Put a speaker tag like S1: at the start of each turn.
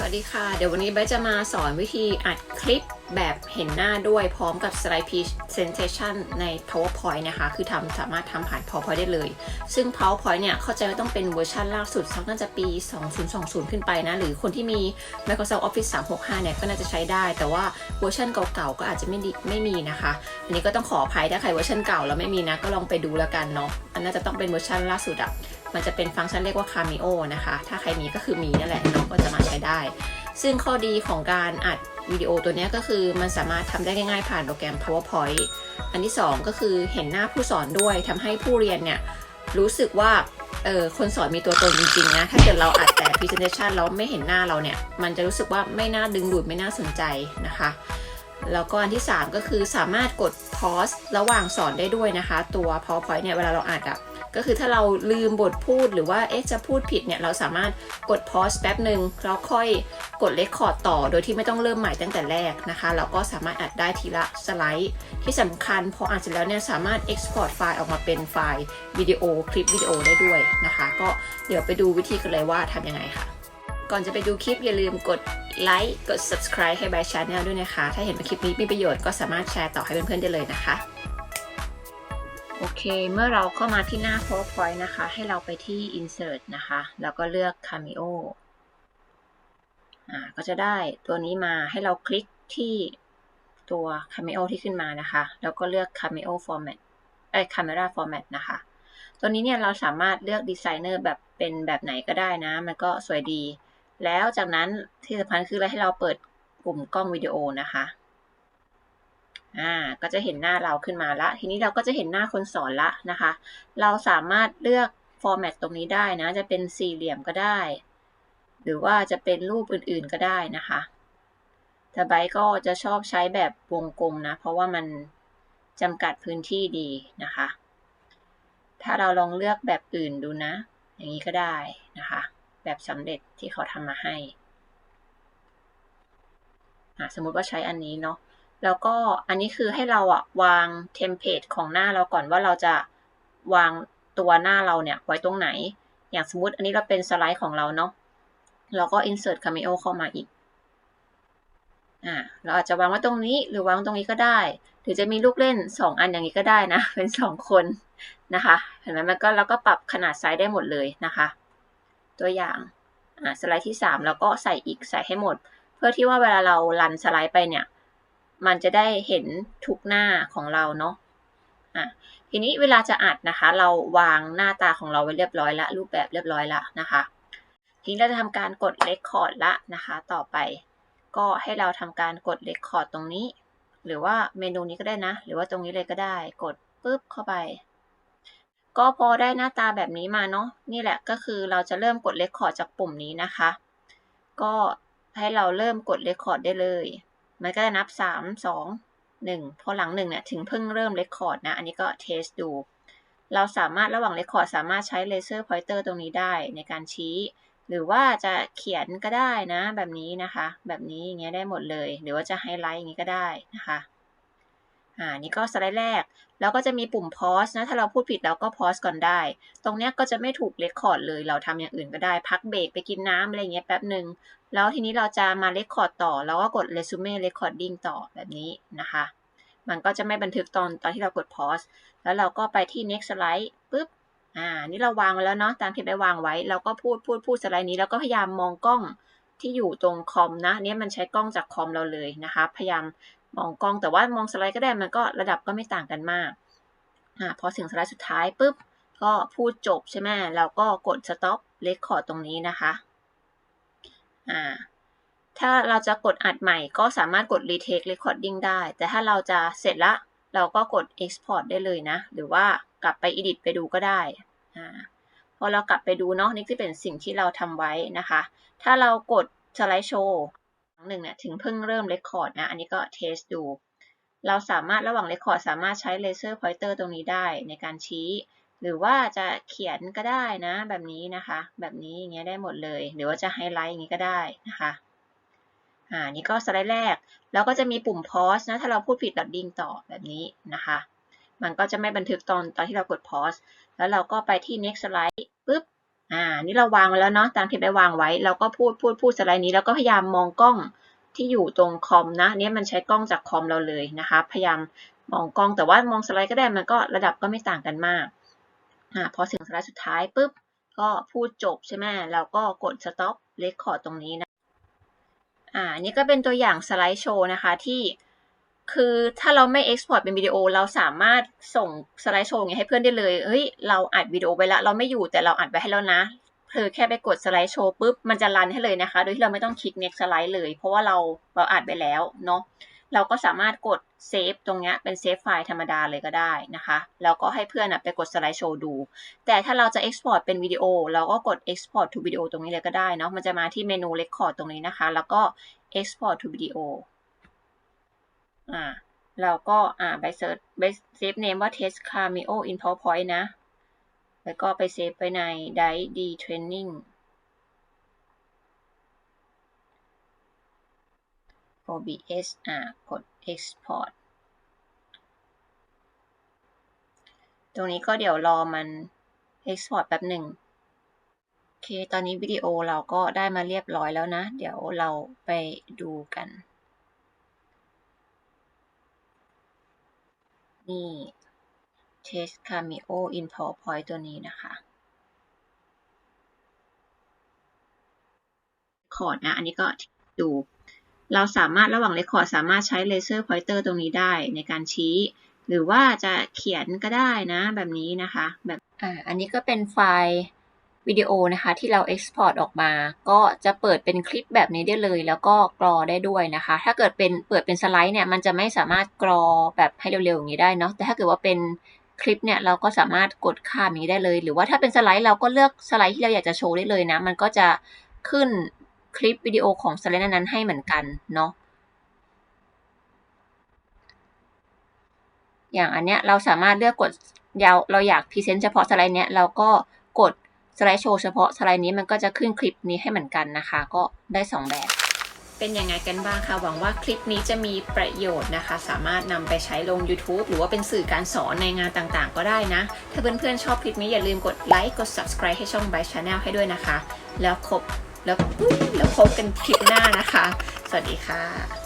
S1: สวัสดีค่ะ เดี๋ยววันนี้ใบจะมาสอนวิธีอัดคลิปแบบเห็นหน้าด้วยพร้อมกับ Slide Presentation ใน PowerPoint นะคะ คือทำสามารถทำผ่าน PowerPoint ได้เลย ซึ่ง PowerPoint เนี่ย เข้าใจว่าต้องเป็นเวอร์ชันล่าสุดสักน่าจะปี 2020 ขึ้นไปนะ หรือคนที่มี Microsoft Office 365 เนี่ย ก็น่าจะใช้ได้ แต่ว่าเวอร์ชันเก่าๆ ก็อาจจะไม่ดีไม่มีนะคะ อันนี้ก็ต้องขออภัยถ้าใครเวอร์ชันเก่าแล้วไม่มีนะ ก็ลองไปดูแล้วกันเนาะ อันน่าจะต้องเป็นเวอร์ชันล่าสุดอะ มันจะเป็นฟังก์ชันเรียกว่า Cameo นะคะ ถ้าใครมีก็คือมีนั่นแหละเนาะก็จะมาใช้ได้ ซึ่งข้อดีของการอัดวิดีโอตัวนี้ก็คือมันสามารถทำได้ง่ายๆ ผ่านโปรแกรม PowerPoint อันที่ 2 ก็คือเห็นหน้าผู้สอนด้วยทำให้ผู้เรียนเนี่ยรู้สึกว่าเออคนสอนมีตัวตนจริงๆนะ ถ้าเกิดเราอัดแต่ Presentation แล้วไม่เห็นหน้าเราเนี่ย มันจะรู้สึกว่าไม่น่าดึงดูดไม่น่าสนใจนะคะแล้วก็อันที่ 3 ก็คือสามารถกด pause ระหว่างสอนได้ด้วยนะคะ ตัว PowerPoint เนี่ยเวลาเราอัดอะ ก็คือถ้าเราลืมบทพูดหรือว่าเอ๊ะจะพูดผิดเนี่ยเราสามารถกด pause แป๊บหนึ่งแล้วค่อยกด record ต่อ โดยที่ไม่ต้องเริ่มใหม่ตั้งแต่แรกนะคะแล้วก็สามารถอัดได้ทีละสไลด์ ที่สำคัญพออัดเสร็จแล้วเนี่ยสามารถ export ไฟล์ออกมาเป็นไฟล์วิดีโอคลิปวิดีโอได้ด้วยนะคะ ก็เดี๋ยวไปดูวิธีกันเลยว่าทำยังไงค่ะ ก่อนจะไปดูคลิปอย่าลืมกดไลค์กด subscribe ให้บายชาแนลด้วยนะคะ ถ้าเห็นว่าคลิปนี้มีประโยชน์ก็สามารถแชร์ต่อให้เพื่อนๆได้เลยนะคะ โอเค เมื่อเราเข้ามาที่หน้า PowerPoint นะคะ ให้เราไปที่ Insert นะคะ แล้วก็เลือก Cameo อ่า ก็จะได้ตัวนี้มาให้เราคลิกที่ตัว Cameo ที่ขึ้นมานะคะ แล้วก็เลือก Cameo Format เอ้ย Camera Format นะคะ ตัวนี้เนี่ยเราสามารถเลือกดีไซเนอร์แบบเป็นแบบไหนก็ได้นะ มันก็สวยดี แล้วจากนั้นที่สำคัญคืออะไรให้เราเปิดปุ่มกล้องวิดีโอนะคะ อ่าก็จะเห็นหน้าเราขึ้นมาละ ทีนี้เราก็จะเห็นหน้าคนสอนละนะคะ เราสามารถเลือกฟอร์แมตตรงนี้ได้นะ จะเป็นสี่เหลี่ยมก็ได้ หรือว่าจะเป็นรูปอื่นๆก็ได้นะคะแต่ไบก็จะชอบใช้แบบวงกลมนะ เพราะว่ามันจำกัดพื้นที่ดีนะคะ ถ้าเราลองเลือกแบบอื่นดูนะ อย่างนี้ก็ได้นะคะ แบบสำเร็จที่เขาทำมาให้ สมมติว่าใช้อันนี้เนาะ แล้วก็อันนี้คือให้เราอะวางเทมเพลตของหน้าเราก่อนว่าเราจะวางตัวหน้าเราเนี่ยไว้ตรงไหน อย่างสมมติอันนี้เราเป็นสไลด์ของเราเนาะเราก็ insert cameo เข้ามาอีกอ่าเราอาจจะวางไว้ตรงนี้หรือวางตรงนี้ก็ได้ หรือจะมีลูกเล่น 2 อันอย่างนี้ก็ได้นะ เป็น 2 คนนะคะ เห็นไหมมันก็เราก็ปรับขนาดไซส์ได้หมดเลยนะคะ ตัวอย่างอ่าสไลด์ที่ 3 แล้วก็ใส่อีกใส่ให้หมด เพื่อที่ว่าเวลาเรารันสไลด์ไปเนี่ย มันจะได้เห็นทุกหน้าของเราเนาะอะทีนี้เวลาจะอัดนะคะ เราวางหน้าตาของเราไว้เรียบร้อยละรูปแบบเรียบร้อยละนะคะทีนี้เราจะทำการกด Record ละนะคะ ต่อไป ก็ให้เราทำการกด Record ตรงนี้ หรือว่าเมนูนี้ก็ได้นะ หรือว่าตรงนี้เลยก็ได้ กดปุ๊บเข้าไป ก็พอได้หน้าตาแบบนี้มาเนาะนี่แหละก็คือเราจะเริ่มกด Record จากปุ่มนี้นะคะ ก็ให้เราเริ่มกด Record ได้เลย มันก็จะนับ 3 2 1 พอหลัง1เนี่ยถึงเพิ่งเริ่มเลคคอร์ดนะ อันนี้ก็เทสดู เราสามารถระหว่างเลคคอร์ดสามารถใช้เลเซอร์พอยเตอร์ตรงนี้ได้ในการชี้ หรือว่าจะเขียนก็ได้นะ แบบนี้นะคะ แบบนี้อย่างเงี้ยได้หมดเลย หรือว่าจะไฮไลท์อย่างงี้ก็ได้นะคะ อ่านี่ก็สไลด์แรก แล้วก็จะมีปุ่ม pause นะ ถ้าเราพูดผิดเราก็ pause ก่อนได้ ตรงเนี้ยก็จะไม่ถูก record เลย เราทำอย่างอื่นก็ได้ พักเบรกไปกินน้ำอะไรเงี้ยแป๊บหนึ่ง แล้วทีนี้เราจะมา record ต่อเราก็กด resume recording ต่อแบบนี้นะคะ มันก็จะไม่บันทึกตอนตอนที่เรากด pause แล้วเราก็ไปที่ next slide ปุ๊บ อ่า นี่เราวางไว้แล้วเนาะ ตามที่ได้วางไว้ เราก็พูดพูดพูดสไลด์นี้ แล้วก็พยายามมองกล้องที่อยู่ตรงคอมนะอันนี้มันใช้กล้องจากคอมเราเลยนะคะ พยายาม มองกล้องแต่ว่ามองสไลด์ก็ได้มันก็ระดับก็ไม่ต่างกันมากอ่าพอถึงสไลด์สุดท้ายปุ๊บก็พูดจบใช่ไหมเราก็กด stop record ตรงนี้นะคะอ่าถ้าเราจะกดอัดใหม่ก็สามารถกด retake recording ได้ แต่ถ้าเราจะเสร็จละเราก็กด export ได้เลยนะ หรือว่ากลับไป edit ไปดูก็ได้อ่าพอเรากลับไปดูเนาะนี่จะเป็นสิ่งที่เราทำไว้นะคะ ถ้าเรากดสไลด์โชว์ รั้งหนึ่งเนี่ยถึงเพิ่งเริ่ม record นะ อันนี้ก็เทสดู เราสามารถระหว่าง record สามารถใช้ laser pointer ตรงนี้ได้ในการชี้ หรือว่าจะเขียนก็ได้นะ แบบนี้นะคะ แบบนี้อย่างเงี้ยได้หมดเลย หรือว่าจะไฮไลท์อย่างงี้ก็ได้นะคะอ่านี่ก็สไลด์แรก แล้วก็จะมีปุ่ม pause นะ ถ้าเราพูดผิดเราดิ้งต่อแบบนี้นะคะ มันก็จะไม่บันทึกตอนตอนที่เรากด pause แล้วเราก็ไปที่ next slide ปุ๊บ อ่า นี่เราวางไว้แล้วเนาะ ตามที่ไปวางไว้ เราก็พูดพูดพูดสไลด์นี้ แล้วก็พยายามมองกล้องที่อยู่ตรงคอมนะเนี่ยมันใช้กล้องจากคอมเราเลยนะคะ พยายามมองกล้อง แต่ว่ามองสไลด์ก็ได้ มันก็ระดับก็ไม่ต่างกันมาก อ่า พอถึงสไลด์สุดท้ายปุ๊บ ก็พูดจบใช่ไหมเราก็กด stop record ตรงนี้นะ อ่า นี่ก็เป็นตัวอย่างสไลด์โชว์นะคะที่ คือถ้าเราไม่ export เป็นวิดีโอ เราสามารถส่งสไลด์โชว์อย่างเงี้ยให้เพื่อนได้เลยเฮ้ย เราอัดวิดีโอไปแล้วเราไม่อยู่แต่เราอัดไปให้แล้วนะ เธอแค่ไปกดสไลด์โชว์ปุ๊บ มันจะรันให้เลยนะคะ โดยที่เราไม่ต้องคลิก next slide เลย เพราะว่าเราเราอัดไปแล้วเนาะ เราก็สามารถกดเซฟตรงเนี้ยเป็นเซฟไฟล์ธรรมดาเลยก็ได้นะคะ แล้วก็ให้เพื่อนอะไปกดสไลด์โชว์ดู แต่ถ้าเราจะ export เป็นวิดีโอ เราก็กด export to video ตรงนี้เลยก็ได้เนาะ มันจะมาที่เมนู record ตรงนี้นะคะ แล้วก็ export to video อ่าเราก็อ่าไปเซิร์ชไปเซฟเนมว่า test cameo in powerpoint นะ แล้วก็ไปเซฟไว้ใน d i e D training OBS อ่ากด export ตรงนี้ก็เดี๋ยวรอมัน export แป๊บหนึ่งโอเค ตอนนี้วิดีโอเราก็ได้มาเรียบร้อยแล้วนะ เดี๋ยวเราไปดูกัน นี่ Test Cameo in PowerPoint ตัวนี้นะคะคอร์ดนะ อันนี้ก็ดู เราสามารถระหว่างเรคคอร์ดสามารถใช้เลเซอร์พอยเตอร์ตรงนี้ได้ในการชี้ หรือว่าจะเขียนก็ได้นะ แบบนี้นะคะ แบบ อ่า อันนี้ก็เป็นไฟล์ วิดีโอนะคะที่เรา Export ออกมา ก็จะเปิดเป็นคลิปแบบนี้ได้เลย แล้วก็กรอได้ด้วยนะคะ ถ้าเกิดเป็นเปิดเป็นสไลด์เนี่ยมันจะไม่สามารถกรอแบบให้เร็วๆอย่างนี้ได้เนาะแต่ถ้าเกิดว่าเป็นคลิปเนี่ยเราก็สามารถกดข้ามอย่างนี้ได้เลย หรือว่าถ้าเป็นสไลด์เราก็เลือกสไลด์ที่เราอยากจะโชว์ได้เลยนะ มันก็จะขึ้นคลิปวิดีโอของสไลด์นั้นๆให้เหมือนกันเนาะอย่างอันเนี้ยเราสามารถเลือกกดยาวเราอยากพรีเซนต์เฉพาะสไลด์เนี้ยเราก็กด สไลด์โชว์เฉพาะสไลด์นี้มันก็จะขึ้นคลิปนี้ให้เหมือนกันนะคะ ก็ได้ 2 แบบ เป็นยังไงกันบ้างคะหวังว่าคลิปนี้จะมีประโยชน์นะคะ สามารถนำไปใช้ลง YouTube หรือว่าเป็นสื่อการสอนในงานต่างๆ ก็ได้นะ ถ้าเพื่อนๆชอบคลิปนี้อย่าลืมกดไลค์กด subscribe ให้ช่อง b y Channel ให้ด้วยนะคะ แล้วคบแล้วแล้วพบกันคลิปหน้านะคะ สวัสดีค่ะ